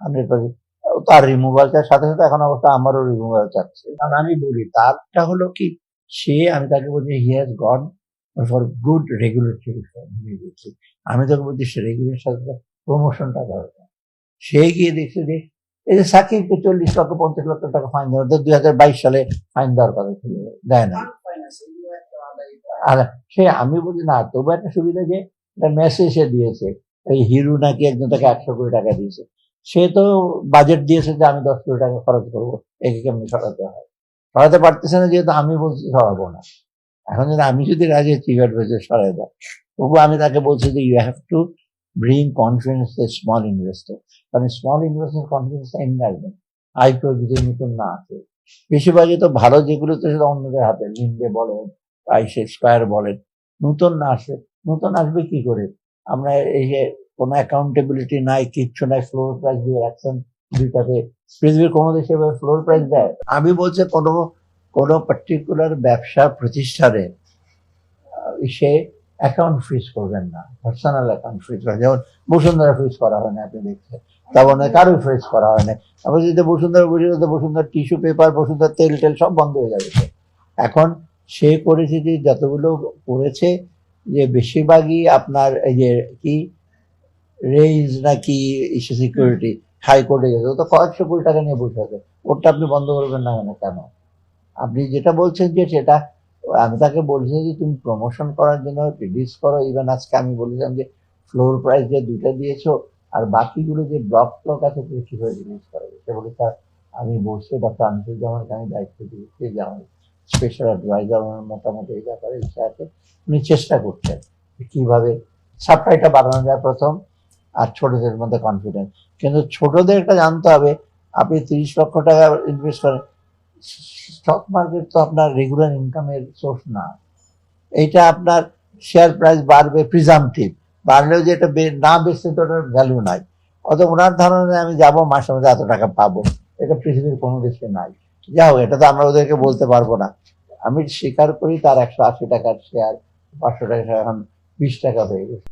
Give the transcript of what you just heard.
Hundred percent তার removal চার, সাথে সাথে এখন অবশ্য আমারও রিমুভাল চাচ্ছে। কারণ আমি বলি, তারটা হলো কি, সে, আমি তাকে বলছি he has got for good regulatory আমি তোকে বলছি, সে রেগুলের সাথে প্রমোশনটা দরকার সে গিয়ে দেখছে যে, এই যে সাকিবকে চল্লিশ লক্ষ, পঞ্চাশ লক্ষ টাকা ফাইন দেওয়া দুই হাজার বাইশ সালে ফাইন দেওয়ার কথা ছিল, দেয় না আর সে, আমি বলি না, তবু একটা সুবিধা যে, একটা মেসেজ সে দিয়েছে, এই হিরু নাকি একজন তাকে একশো কোটি টাকা দিয়েছে। সে তো বাজেট দিয়েছে যে আমি দশ কোটি টাকা খরচ করব, একে কেমনি সরাতে হয়? সরাতে পারতেছে না যেহেতু আমি বলছি সরাবো না। এখন যদি আমি যদি রাজি চিফ অ্যাডভাইজার সরাই দাও তবু আমি তাকে বলছি যে you have to bring confidence the small investor কারণ স্মল ইনভেস্টার কনফিডেন্স এমনি আসবে আইপিও যদি নতুন না আছে বেশিরভাগই তো ভালো যেগুলো তো সেটা অন্যদের হাতে। লিন্ডে বলেন আইসে স্কোয়ার বলেন। নতুন না আসে। নতুন আসবে কি করে? আমরা এই যে কোনো অ্যাকাউন্টেবিলিটি নাই, কিচ্ছু নাই ফ্লোর প্রাইস দিয়ে রাখছেন দুইটাতে। পৃথিবীর কোনো দেশে ফ্লোর প্রাইস দেয়? আমি বলছি কোনো কোনো পার্টিকুলার ব্যবসা প্রতিষ্ঠানে সে অ্যাকাউন্ট ফ্রিজ করবেন না। পার্সোনাল অ্যাকাউন্ট ফ্রিজ করা, যেমন বসুন্ধরা ফ্রিজ করা হয় না, আপনি দেখছেন। তেমন কারোই ফ্রিজ করা হয় না। আবার যদি বসুন্ধরা বসে তো বসুন্ধরা টিস্যু পেপার বসুন্ধরা তেল টেল সব বন্ধ হয়ে যাবে। এখন সে করেছে যে যতগুলো করেছে, যে বেশিরভাগই আপনার এই যে কি রেইজ নাকি সিকিউরিটি হাইকোর্টে গেছে, ও তো কয়েকশো কোটি টাকা নিয়ে বসে আছে। ওটা আপনি বন্ধ করবেন না কেন? কেন? আপনি যেটা বলছেন যে সেটা, আমি তাকে বলছি যে তুমি প্রমোশন করার জন্য রিলিজ করো। ইভেন আজকে আমি বলেছিলাম যে ফ্লোর প্রাইস যে দুইটা দিয়েছ, আর বাকিগুলো যে ব্লক ব্লক আছে তুমি কীভাবে রিলিজ করো সে বলে স্যার, আমি বসে ডক্টর আনিসুজ্জামানকে আমি দায়িত্ব দিয়েছি যে আমার স্পেশাল অ্যাডভাইজার ওনার মোটামুটি এই ব্যাপারে ইচ্ছা আছে। উনি চেষ্টা করছেন কীভাবে সাপ্লাইটা বাড়ানো যায় প্রথম। আর ছোটদের মধ্যে কনফিডেন্স কিন্তু ছোটদের জানতে হবে, আপনি তিরিশ লক্ষ টাকা ইনভেস্ট করেন স্টক মার্কেট তো আপনার রেগুলার ইনকামের সোর্স না। এইটা আপনার শেয়ার প্রাইস বাড়বে প্রিজামটিভ বাড়লেও যে এটা না বেচতে তো ওটার ভ্যালু নাই। অত ওনার ধারণে আমি যাব, মাসে মাসে এত টাকা পাবো। এটা পৃথিবীর কোনো দেশে নাই। যা হোক, এটা তো আমরা ওদেরকে বলতে পারব না। আমি স্বীকার করি তার একশো আশি টাকার শেয়ার পাঁচশো টাকা এখন বিশ টাকা হয়ে গেছে।